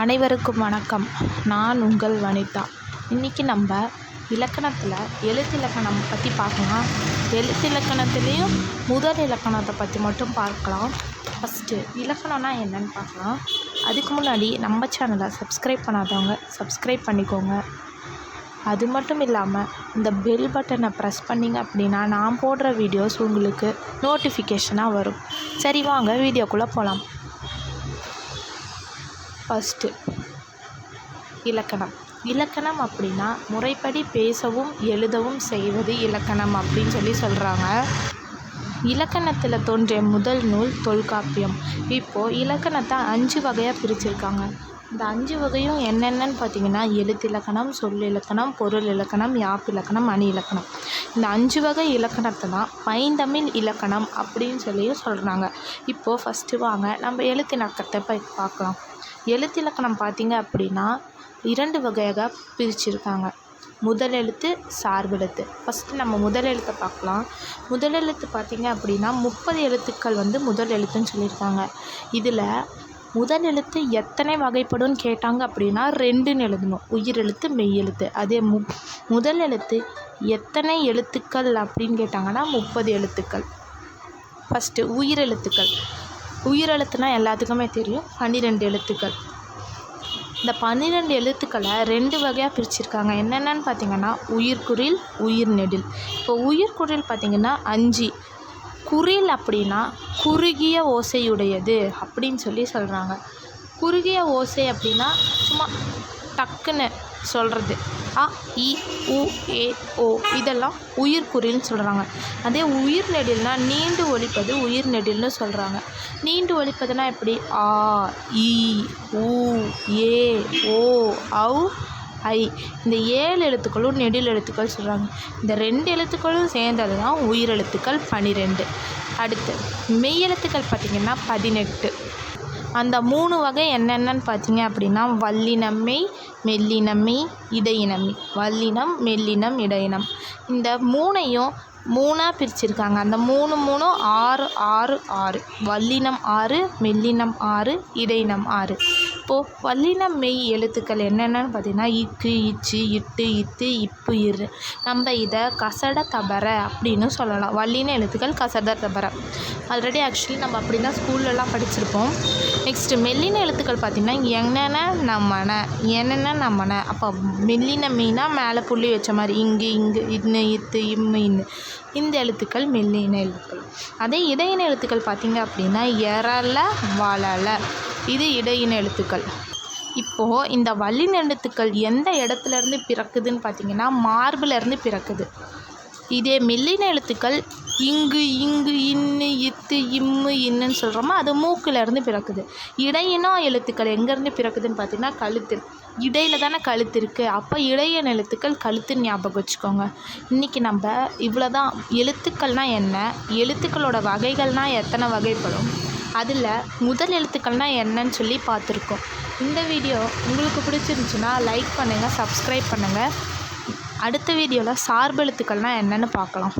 அனைவருக்கும் வணக்கம். நான் உங்கள் வனிதா. இன்றைக்கி நம்ம இலக்கணத்தில் எழுத்திலக்கணம் பற்றி பார்க்கலாம். எழுத்திலக்கணத்துலேயும் முதல் இலக்கணத்தை பற்றி மட்டும் பார்க்கலாம். ஃபஸ்ட்டு இலக்கணம்னா என்னன்னு பார்க்கலாம். அதுக்கு முன்னாடி நம்ம சேனலை சப்ஸ்கிரைப் பண்ணாதவங்க சப்ஸ்கிரைப் பண்ணிக்கோங்க. அது மட்டும் இல்லாமல் இந்த பெல் பட்டனை ப்ரெஸ் பண்ணிங்க அப்படின்னா நான் போடுற வீடியோஸ் உங்களுக்கு நோட்டிஃபிகேஷனாக வரும். சரி வாங்க வீடியோக்குள்ளே போகலாம் ஃபஸ்ட்டு இலக்கணம். இலக்கணம் அப்படின்னா முறைப்படி பேசவும் எழுதவும் செய்வது இலக்கணம் அப்படின்னு சொல்லி சொல்கிறாங்க இலக்கணத்தில் தோன்றிய முதல் நூல் தொல்காப்பியம். இப்போது இலக்கணத்தை அஞ்சு வகையாக பிரிச்சிருக்காங்க. இந்த அஞ்சு வகையும் என்னென்னு பார்த்தீங்கன்னா எழுத்திலக்கணம் சொல் இலக்கணம் பொருள் இலக்கணம் யாப்பிலக்கணம் அணி இலக்கணம். இந்த அஞ்சு வகை இலக்கணத்தை தான் பைந்தமிழ் இலக்கணம் அப்படின்னு சொல்லியும் சொல்கிறாங்க இப்போது ஃபஸ்ட்டு வாங்க நம்ம எழுத்திலக்கணத்தை போய் பார்க்கலாம். எழுத்திலக்கணம் பார்த்தீங்க அப்படின்னா இரண்டு வகையாக பிரிச்சிருக்காங்க. முதல் எழுத்து சார்பெழுத்து ஃபஸ்ட்டு நம்ம முதல் எழுத்தை பார்க்கலாம். முதல் எழுத்து பார்த்தீங்க அப்படின்னா முப்பது எழுத்துக்கள் வந்து முதல் எழுத்துன்னு சொல்லியிருக்காங்க. இதில் முதல் எழுத்து எத்தனை வகைப்படும்னு கேட்டாங்க அப்படின்னா ரெண்டுன்னு எழுதணும். உயிர் எழுத்து மெய் எழுத்து. அதே மு முதல் எழுத்து எத்தனை எழுத்துக்கள் அப்படின்னு கேட்டாங்கன்னா முப்பது எழுத்துக்கள். ஃபஸ்ட்டு உயிர் எழுத்துக்கள். உயிர் எழுத்துனா எல்லாத்துக்குமே தெரியும். பன்னிரெண்டு எழுத்துக்கள். இந்த பன்னிரெண்டு எழுத்துக்களை ரெண்டு வகையாக பிரிச்சிருக்காங்க. என்னென்னு பார்த்தீங்கன்னா உயிர்குறில் உயிர் நெடில். இப்போ உயிர்குறில் பார்த்தீங்கன்னா அஞ்சு. குறில் அப்படின்னா குறுகிய ஓசையுடையது அப்படின்னு சொல்லி சொல்கிறாங்க குறுகிய ஓசை அப்படின்னா சும்மா டக்குன்னு சொல்கிறது அ இ உ ஏ ஓ. இதெல்லாம் உயிர்குறின்னு சொல்கிறாங்க அதே உயிர் நெடில்னால் நீண்டு ஒலிப்பது உயிர் நெடில்னு சொல்கிறாங்க நீண்டு ஒலிப்பதுனா எப்படி? ஆ இ உ ஏ ஓ ஔ ஐ. இந்த ஏழு எழுத்துக்களும் நெடில் எழுத்துக்கள் சொல்கிறாங்க இந்த ரெண்டு எழுத்துக்களும் சேர்ந்தது தான் உயிர் எழுத்துக்கள் பன்னிரெண்டு அடுத்து மெய் எழுத்துக்கள் பார்த்திங்கன்னா பதினெட்டு. அந்த மூணு வகை என்னென்னன்னு பார்த்தீங்க அப்படின்னா வல்லினம்மை மெல்லினம்மை இடையினம்மை வல்லினம் மெல்லினம் இடையினம். இந்த மூணையும் மூணாக பிரிச்சிருக்காங்க. அந்த மூணு மூணும் ஆறு ஆறு ஆறு. வல்லினம் ஆறு மெல்லினம் ஆறு இடையினம் ஆறு. இப்போது வல்லின மெய் எழுத்துக்கள் என்னென்னு பார்த்தீங்கன்னா இக்கு இச்சு இட்டு இத்து இப்பு இரு. நம்ம இதை கசட தபர அப்படின்னு சொல்லலாம். வல்லின எழுத்துக்கள் கசட தபர. ஆல்ரெடி ஆக்சுவலி நம்ம அப்படி தான் ஸ்கூல்லலாம் படிச்சிருப்போம். நெக்ஸ்ட்டு மெல்லின எழுத்துக்கள் பார்த்திங்கன்னா என்னென்ன நம்மன என்னென்ன நம்மன அப்போ மெல்லின மெய்னா மேலே புள்ளி வச்ச மாதிரி இங்கு இங்கு இன்னு இத்து இம்மு இன்னு. இந்த எழுத்துக்கள் மெல்லின எழுத்துக்கள். அதே இடையின எழுத்துக்கள் பார்த்திங்க அப்படின்னா எரல வளல. இது இடையின எழுத்துக்கள். இப்போது இந்த வல்லின எழுத்துக்கள் எந்த இடத்துலேருந்து பிறக்குதுன்னு பார்த்தீங்கன்னா மார்பிலேருந்து பிறக்குது. இதே மெல்லின எழுத்துக்கள் இங்கு இங்கு இன்னு இத்து இம்மு இன்னுன்னு சொல்கிறோமோ அது மூக்கிலேருந்து பிறக்குது. இடையினா எழுத்துக்கள் எங்கேருந்து பிறக்குதுன்னு பார்த்தீங்கன்னா கழுத்து. இடையில தானே கழுத்து இருக்குது அப்போ இடையின எழுத்துக்கள் கழுத்துன்னு ஞாபகம் வச்சுக்கோங்க. இன்றைக்கி நம்ம இவ்வளோ தான் எழுத்துக்கள்னால் என்ன? எழுத்துக்களோட வகைகள்னால் எத்தனை வகைப்படும்? அதில் முதல் எழுத்துக்கள்னால் என்னன்னு சொல்லி பார்த்துருக்கோம். இந்த வீடியோ உங்களுக்கு பிடிச்சிருந்துச்சுன்னா லைக் பண்ணுங்கள் சப்ஸ்கிரைப் பண்ணுங்கள் அடுத்த வீடியோவில் சார்பெழுத்துக்கள்னால் என்னென்னு பார்க்கலாம்.